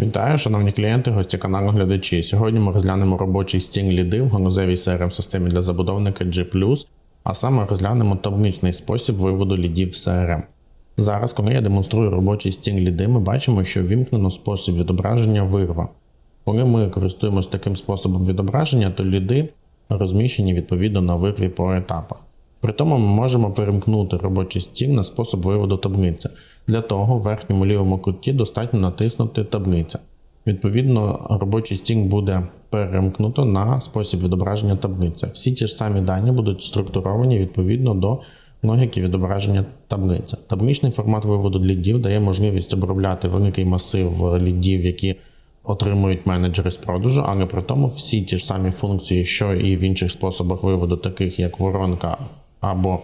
Вітаю, шановні клієнти, гості каналу глядачі. Сьогодні ми розглянемо робочий стінг ліди в ганузевій crm системі для забудовника G+, а саме розглянемо табличний спосіб виводу лідів в CRM. Зараз, коли я демонструю робочий стінг ліди, ми бачимо, що вімкнено спосіб відображення вирва. Коли ми користуємося таким способом відображення, то ліди розміщені відповідно на вирві по етапах. При тому ми можемо перемкнути робочий стіл на спосіб виводу таблиці. Для того в верхньому лівому куті достатньо натиснути таблиця. Відповідно, робочий стінг буде перемкнуто на спосіб відображення таблиці. Всі ті ж самі дані будуть структуровані відповідно до логіки відображення таблиці. Табличний формат виводу лідів дає можливість обробляти великий масив лідів, які отримують менеджери з продажу, але при тому всі ті ж самі функції, що і в інших способах виводу, таких як воронка або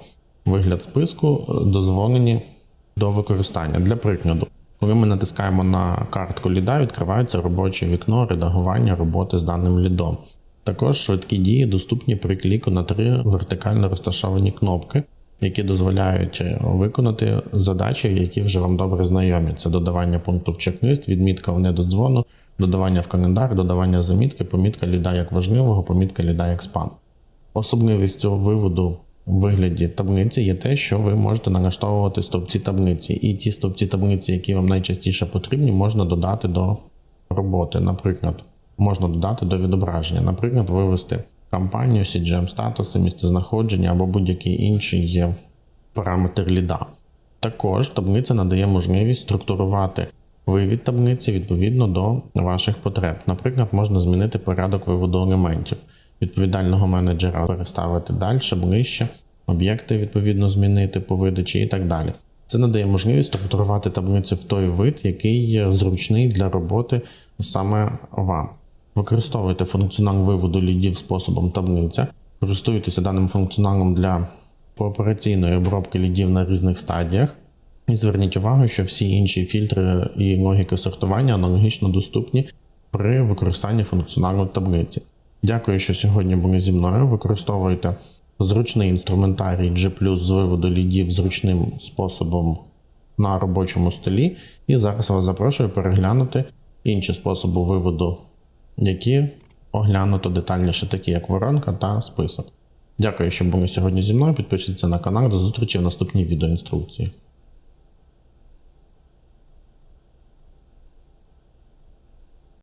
вигляд списку, дозволені до використання. Для прикладу, коли ми натискаємо на картку ліда, відкривається робоче вікно редагування роботи з даним лідом. Також швидкі дії доступні при кліку на три вертикально розташовані кнопки, які дозволяють виконати задачі, які вже вам добре знайомі. Це додавання пункту в чек-лист, відмітка в недодзвону, додавання в календар, додавання замітки, помітка ліда як важливого, помітка ліда як спам. Особливістю виводу в вигляді таблиці є те, що ви можете налаштовувати стовпці таблиці, і ті стовпці таблиці, які вам найчастіше потрібні, можна додати до роботи. Наприклад, можна додати до відображення, наприклад, вивести кампанію, CGM статуси, місцезнаходження або будь-який інший параметр ліда. Також таблиця надає можливість структурувати вивід таблиці відповідно до ваших потреб. Наприклад, можна змінити порядок виводу елементів відповідального менеджера переставити далі, ближче, об'єкти відповідно змінити по видачі і так далі. Це надає можливість структурувати таблицю в той вид, який зручний для роботи саме вам. Використовуйте функціонал виводу лідів способом таблиця, користуйтеся даним функціоналом для поопераційної обробки лідів на різних стадіях. І зверніть увагу, що всі інші фільтри і логіки сортування аналогічно доступні при використанні функціоналу таблиці. Дякую, що сьогодні були зі мною. Використовуйте зручний інструментарій G з виводу лідів зручним способом на робочому столі. І зараз вас запрошую переглянути інші способи виводу, які оглянуто детальніше, такі як воронка та список. Дякую, що були сьогодні зі мною. Підпишіться на канал. До зустрічі в наступній відеоінструкції.